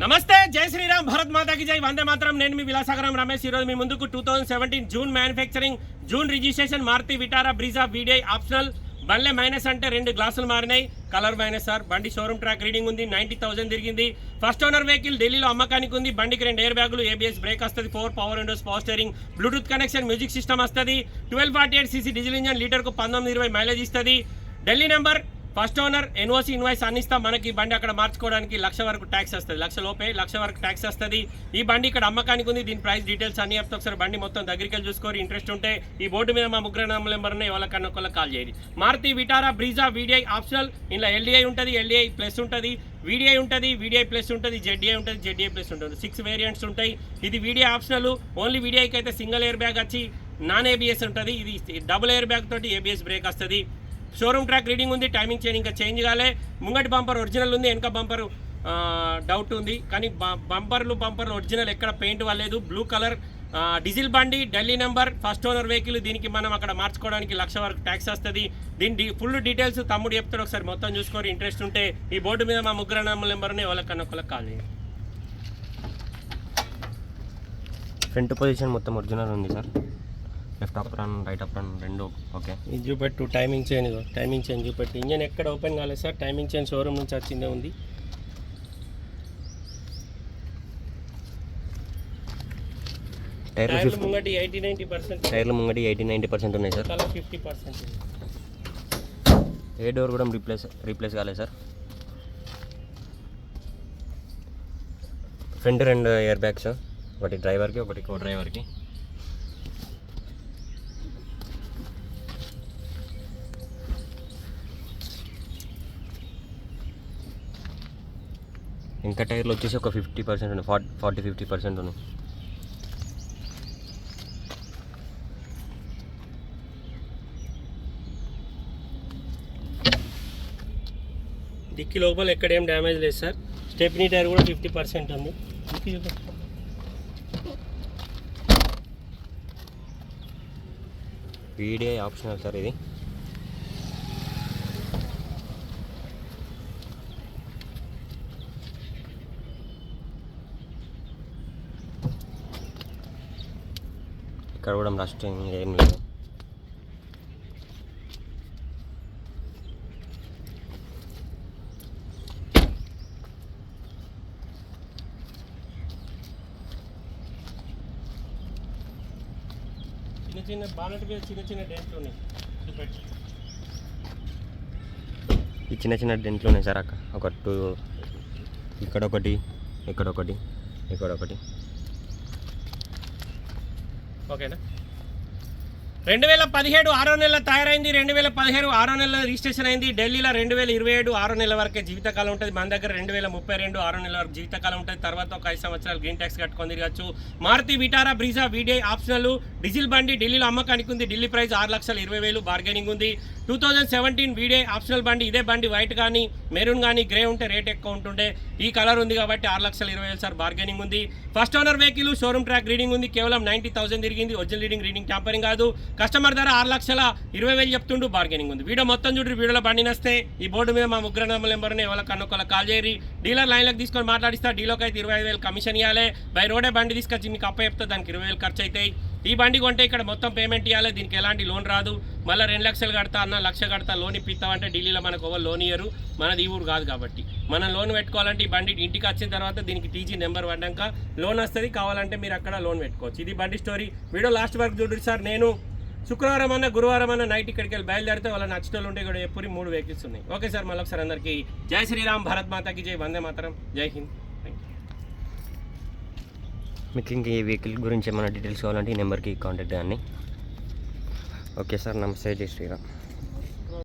నమస్తే జై శ్రీరామ్ భరత్ మాతాకి జై. వందే మాత్రం. నేను మీ విలాసాగరం రమేష్. ఈరోజు మీ ముందుకు two thousand seventeen June manufacturing June registration Maruti Vitara Brezza VDI optional. బండ్లే minus అంటే రెండు గ్లాసులు మారినాయి. కలర్ మైనస్ సార్ బండి షోరూమ్ ట్రాక్ రీడింగ్ ఉంది నైంటీ థౌసండ్ తిరిగింది. ఫస్ట్ ఓనర్ వెహికల్ ఢిల్లీలో అమ్మకానికి ఉంది. బండికి రెండు ఎయిర్ బ్యాగులు ఏబిఎస్ బ్రేక్ వస్తుంది four power windows power steering Bluetooth connection music system వస్తుంది. Twelve forty eight CC diesel engine లీటర్కు పంతొమ్మిది ఇరవై మైలేజ్ ఇస్తుంది. Delhi number first owner NOC invoice అన్నిస్తాం మనకి బండి అక్కడ మార్చుకోవడానికి లక్ష వరకు ట్యాక్స్ వస్తుంది. లక్ష లోపే లక్ష వరకు ట్యాక్స్ వస్తుంది. ఈ బండి ఇక్కడ అమ్మకానికి ఉంది. దీని ప్రైస్ డీటెయిల్స్ అన్ని చెప్తే ఒకసారి బండి మొత్తం దగ్గరికి వెళ్ళి చూసుకోరు. ఇంట్రెస్ట్ ఉంటే ఈ బోర్డు మీద మా ముగ్గురు నెంబర్ ఉన్నాయి. వాళ్ళకన్నా ఒకళ్ళకి కాల్ చేయండి. Maruti Vitara Brezza VDI optional ఇలా ఎల్డిఐ ఉంటుంది ఎల్డిఐ ప్లస్ ఉంటుంది. వీడిఐ ఉంటుంది వీడిఐ ప్లస్ ఉంటుంది జెడ్డిఐ ఉంటుంది జెడ్డీఐ ప్లస్ ఉంటుంది. సిక్స్ వేరియంట్స్ ఉంటాయి. ఇది వీడియో ఆప్షనల్ ఓన్లీ వీడియోకి అయితే సింగిల్ ఎయిర్ బ్యాగ్ వచ్చి నాన్ ఏబిఎస్ ఉంటుంది. ఇది డబుల్ ఎయిర్ బ్యాగ్ తోటి ఏబిఎస్ బ్రేక్ వస్తుంది. షోరూమ్ ట్రాక్ రీడింగ్ ఉంది టైమింగ్ చైన్ ఇంకా చేంజ్ కాలే. ముంగటి బంపర్ ఒరిజినల్ ఉంది వెనక బంపర్ డౌట్ ఉంది. కానీ బంపర్లు బంపర్లు ఒరిజినల్ ఎక్కడ పెయింట్ వాలేదు బ్లూ కలర్ డీజిల్ బండి Delhi number first owner vehicle దీనికి మనం అక్కడ మార్చుకోవడానికి లక్ష వరకు ట్యాక్స్ వస్తుంది. దీని ఫుల్ డీటెయిల్స్ తమ్ముడు చెప్తాడు ఒకసారి మొత్తం చూసుకొని ఇంట్రెస్ట్ ఉంటే. ఈ బోర్డు మీద మా ముగ్గురు నెంబర్ని ఎవరికన్నా ఒకళ్ళకి కాల్ చేయండి. ఫ్రంట్ పొజిషన్ మొత్తం ఒరిజినల్ ఉంది sir. Left up run right up run రెండు ఓకే. ఇది చూపెట్టు టైమింగ్ చేంజ్ టైమింగ్ చేంజ్ చూపెట్టు. ఇంజన్ ఎక్కడ ఓపెన్ కాలేదు సార్ టైమింగ్ చేంజ్ షోరూమ్ నుంచి వచ్చిందే ఉంది. టైర్లు ముంగటి ఎయిటీ నైంటీ పర్సెంట్ టైర్లు ముంగటి ఎయిటీ నైంటీ పర్సెంట్ ఉన్నాయి సార్. కలర్ ఫిఫ్టీ పర్సెంట్ ఏ డోర్ కూడా రీప్లేస్ రీప్లేస్ కాలేదు సార్. ఫ్రంట్ రెండు ఇయర్ బ్యాగ్స్ ఒకటి డ్రైవర్కి ఒకటి కో డ్రైవర్కి. ఇంకా టైర్లు వచ్చేసి ఒక ఫిఫ్టీ పర్సెంట్ ఉన్నాయి ఫార్టీ ఫార్టీ ఫిఫ్టీ పర్సెంట్ ఉన్నాయి. డిక్కీ లోపల ఎక్కడ ఏం డ్యామేజ్ లేదు సార్. స్టెప్నీ టైర్ కూడా ఫిఫ్టీ పర్సెంట్ ఉంది. వీడియో ఆప్షనల్ సార్ ఇది. ఇక్కడ కూడా రస్ట్ ఏం లేదు. చిన్న చిన్న మీద చిన్న చిన్న డెంట్లు ఉన్నాయి. చూపెట్టు. ఈ చిన్న చిన్న డెంట్లు ఉన్నాయి సార్ అక్క. ఒక టూ ఇక్కడ ఒకటి ఇక్కడ ఒకటి ఇక్కడ ఒకటి. ఓకేనా? రెండు వేల పదిహేడు ఆరో నెల తయారైంది రెండు వేల పదిహేడు ఆరో నెల రిజిస్ట్రేషన్ అయింది. ఢిల్లీలో రెండు వేల ఇరవై ఏడు ఆరో నెల వరకే జీవితకాలం ఉంటుంది. మన దగ్గర రెండు వేల ముప్పై రెండు ఆరో నెల వరకు జీవితకాలం ఉంటుంది. తర్వాత ఒక ఐదు సంవత్సరాలు గ్రీన్ ట్యాక్స్ కట్టుకొని తిరగచ్చు. Maruti Vitara Brezza VDI optional. Diesel బండి ఢిల్లీలో అమ్మకానికి ఉంది. ఢిల్లీ ప్రైస్ ఆరు లక్షల ఇరవై వేలు బార్గెనింగ్ ఉంది. టూ థౌజండ్ సెవెంటీన్ వీడే ఆప్షనల్ బండి ఇదే బండి వైట్ కానీ మెరూన్ కానీ గ్రే ఉంటే రేట్ ఎక్కువ ఉంటుండే. ఈ కలర్ ఉంది కాబట్టి ఆరు లక్షల ఇరవై వేలు సార్ బార్గెనింగ్ ఉంది. First owner vehicle showroom track reading ఉంది. కేవలం నైంటీ థౌసండ్ తిరిగింది. ఒరిజినల్ రీడింగ్ రీడింగ్ ట్యాంపరింగ్ కాదు. కస్టమర్ ధర ఆరు లక్షల ఇరవై వేలు చెప్తుండు బార్గెనింగ్ ఉంది. వీడియో మొత్తం చూడండి వీడియోలో బండి నస్తే. ఈ బోర్డు మీద మా ముగ్గురు నెంబర్ని ఎవరికి కన్నొక్కల కాల్ చేయరి డీలర్ లైన్లకు తీసుకొని మాట్లాడిస్తా. డీలోకి అయితే ఇరవై ఐదు వేలు కమిషన్ ఇవ్వాలి బై రోడే బండి తీసుకొచ్చి మీకు అప్ప చెప్తే దానికి ఇరవై వేలు ఖర్చు అవుతాయి ఈ బండి కొంటే ఇక్కడ మొత్తం పేమెంట్ ఇవ్వాలి దీనికి ఎలాంటి లోన్ రాదు. మళ్ళీ రెండు లక్షలు కడతా అన్న లక్ష కడతా లోన్ ఇప్పిస్తామంటే ఢిల్లీలో మనకు ఎవరు లోన్ ఇయ్యరు. మనది ఈ ఊరు కాదు కాబట్టి. మనం లోన్ పెట్టుకోవాలంటే ఈ బండి ఇంటికి వచ్చిన తర్వాత దీనికి టీజీ నెంబర్ పడ్డాక లోన్ వస్తుంది. కావాలంటే మీరు అక్కడ లోన్ పెట్టుకోవచ్చు. ఇది బండి స్టోరీ వీడియో లాస్ట్ వరకు చూడండి సార్. నేను శుక్రవారం అన్న గురువారం అన్న నైట్ ఇక్కడికి వెళ్ళి బయలుదేరితే వాళ్ళ నచ్చిన వాళ్ళు ఉంటే కూడా ఎప్పుడు మూడు వెహికల్స్ ఉన్నాయి. ఓకే సార్ మళ్ళీ ఒకసారి అందరికీ జై శ్రీరామ్. భారత్ మాతాకి జై. వందే మాతరం. జై హింద్. మీకు ఇంక ఈ వెహికల్ గురించి ఏమైనా డీటెయిల్స్ కావాలంటే ఈ నెంబర్కి కాంటాక్ట్ కానీ ఓకే సార్ నమస్తే జై శ్రీరామ్.